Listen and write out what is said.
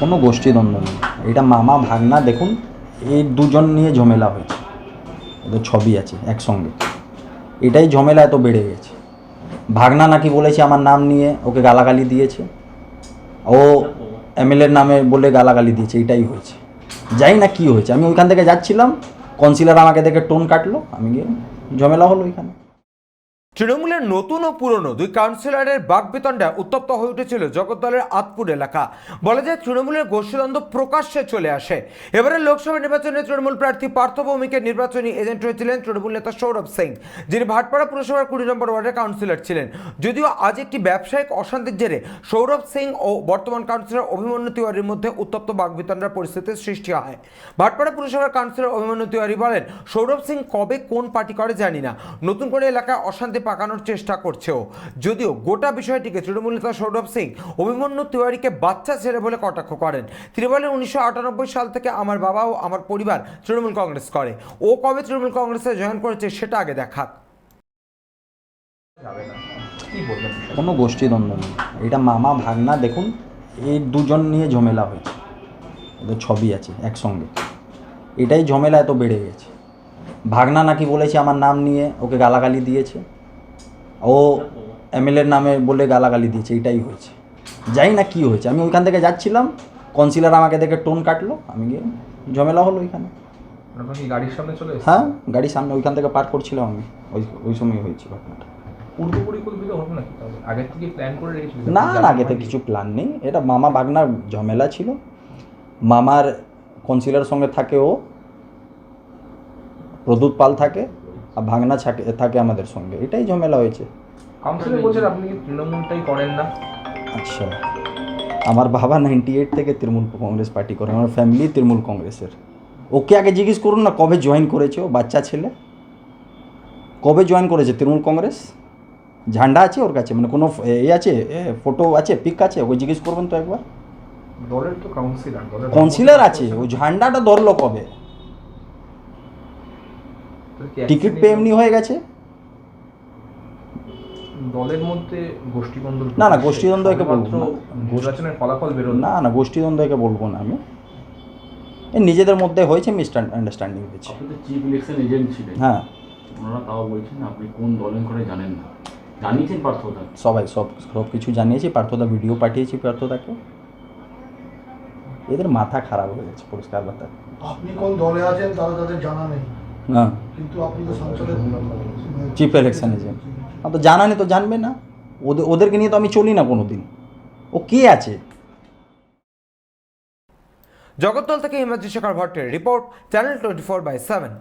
কোনো গোষ্ঠীদ্বন্দ্ব নেই। এটা মামা ভাগনা, দেখুন, এই দুজন নিয়ে ঝমেলা হয়েছে। এদের ছবি আছে একসঙ্গে। এটাই ঝমেলা এত বেড়ে গেছে। ভাগনা নাকি বলেছে আমার নাম নিয়ে ওকে গালাগালি দিয়েছে। ও এমএলএর নামে বলে গালাগালি দিয়েছে, এটাই হয়েছে। যাই না কি হয়েছে, আমি ওইখান থেকে যাচ্ছিলাম কনসিলার আমাকে দেখে টোন কাটলো, আমি গিয়ে ঝমেলা হলো ওইখানে। তৃণমূলের নতুন ও পুরনো দুই কাউন্সিলরের বাগবিতণ্ডা উত্তপ্ত হয়ে উঠেছিল জগদ্দলের আতপুর এলাকা। বলা যায়, তৃণমূলের গোষ্ঠীদ্বন্দ্ব প্রকাশ্যে চলে আসে। এবারে লোকসভা নির্বাচনে তৃণমূল প্রার্থী পার্থ ভৌমিকের নির্বাচনী এজেন্ট হয়েছিলেন তৃণমূল নেতা সৌরভ সিং, যিনি ভাটপাড়া পুরসভার কুড়ি নম্বর ওয়ার্ডের কাউন্সিলর ছিলেন। যদিও আজ একটি ব্যবসায়িক অশান্তির জেরে সৌরভ সিং ও বর্তমান কাউন্সিলর অভিমন্যু তিওয়ারির মধ্যে উত্তপ্ত বাগবিতণ্ডার পরিস্থিতির সৃষ্টি হয়। ভাটপাড়া পুরসভার কাউন্সিলর অভিমন্যু তিওয়ারি বলেন, সৌরভ সিং কবে কোন পার্টি করে জানি না। নতুন করে এলাকায় অশান্তি পাকানোর চেষ্টা করছে ও যদিও গোটা বিষয়টিকে তৃণমূল নেতা সৌরভ সিং অভিমন্যু তিওয়ারিকে বাচ্চা ছেলে বলে কটাক্ষ করেন। তিনি বলেন উনিশশো আটানব্বই সাল থেকে আমার বাবা ও আমার পরিবার তৃণমূল কংগ্রেস করে। ও কবে তৃণমূল কংগ্রেসে জয়েন করেছে সেটা আগে দেখাক? কোনো গোষ্ঠীদ্বন্দ্ব নেই। এটা মামা ভাগনা, দেখুন, এই দুজন নিয়ে ঝমেলা হয়েছে। এদের ছবি আছে একসঙ্গে। এটাই ঝমেলা এত বেড়ে গেছে। ভাগনা নাকি বলেছে আমার নাম নিয়ে ওকে গালাগালি দিয়েছে। ও এমএলএর নামে বলে গালাগালি দিয়েছে এটাই হয়েছে। যাই না কি হয়েছে আমি ওইখান থেকে যাচ্ছিলাম কনসিলার আমাকে দেখে টোন কাটলো আমি গিয়ে ঝামেলা হলো ওইখানে। গাড়ির সামনে চলে হ্যাঁ গাড়ির সামনে ওইখান থেকে পার করছিলাম আমি ওই ওই সময় হয়েছে ঘটনাটা। না না আগে থেকে কিছু প্ল্যান নেই এটা মামা ভাগনার ঝামেলা ছিল। মামার কনসিলার সঙ্গে থাকে ও প্রদূত পাল থাকে। ভাগনা থাকে থাকে আমাদের সঙ্গে। এটাই ঝামেলা হয়েছে। কাউন্সিলর বলছেন আপনি কি তৃণমূলটাই করেন না? আচ্ছা। আমার বাবা নাইনটি এইট থেকে তৃণমূল কংগ্রেস পার্টি করে। আমার ফ্যামিলি তৃণমূল কংগ্রেসের। ওকে আগে জিজ্ঞেস করুন না কবে জয়েন করেছে ও বাচ্চা ছেলে? কবে জয়েন করেছে তৃণমূল কংগ্রেস? ঝান্ডা আছে ওর কাছে? মানে কোনো এ আছে? ফটো আছে পিক আছে? ওকে জিজ্ঞেস করবেন তো একবার। দলের তো কাউন্সিলর দলের কনসিলার আছে। ও ঝান্ডাটা ধরলো কবে? টিকিট পেয়ে এমনি হয়ে গেছে? দলের মধ্যে গোষ্ঠীদ্বন্দ্ব না, না, গোষ্ঠীদ্বন্দ্ব একে বলব না। নির্বাচনের ফলাফল বেরোলো। না না গোষ্ঠীদ্বন্দ্ব একে বলব না আমি। এ নিজেদের মধ্যে হয়েছে মিস আন্ডারস্ট্যান্ডিং হয়েছে চিফ ইলেকশন এজেন্ট ছিলেন। হ্যাঁ। ওনারা তাও বলছেন আপনি কোন দলের করে জানেন না? জানিয়েছেন পার্থদা। সবাই সব সব কিছু জানিয়েছি। পার্থদা ভিডিও পাঠিয়েছি পার্থদাকে। এদের মাথা খারাপ হয়ে গেছে পরিষ্কার কথা। আপনি কোন দলে আছেন তারা তাদের জানা নেই। হ্যাঁ। কিন্তু আপনি তো সংসদে চিফ ইলেকশন এজেন্ট তো জানা নেই তো জানবে না। ওদের ওদেরকে নিয়ে তো আমি চলি না কোনো দিন ও কে আছে? জগদ্দল থেকে Himadri Shekhar ভট্টের report channel twenty four by seven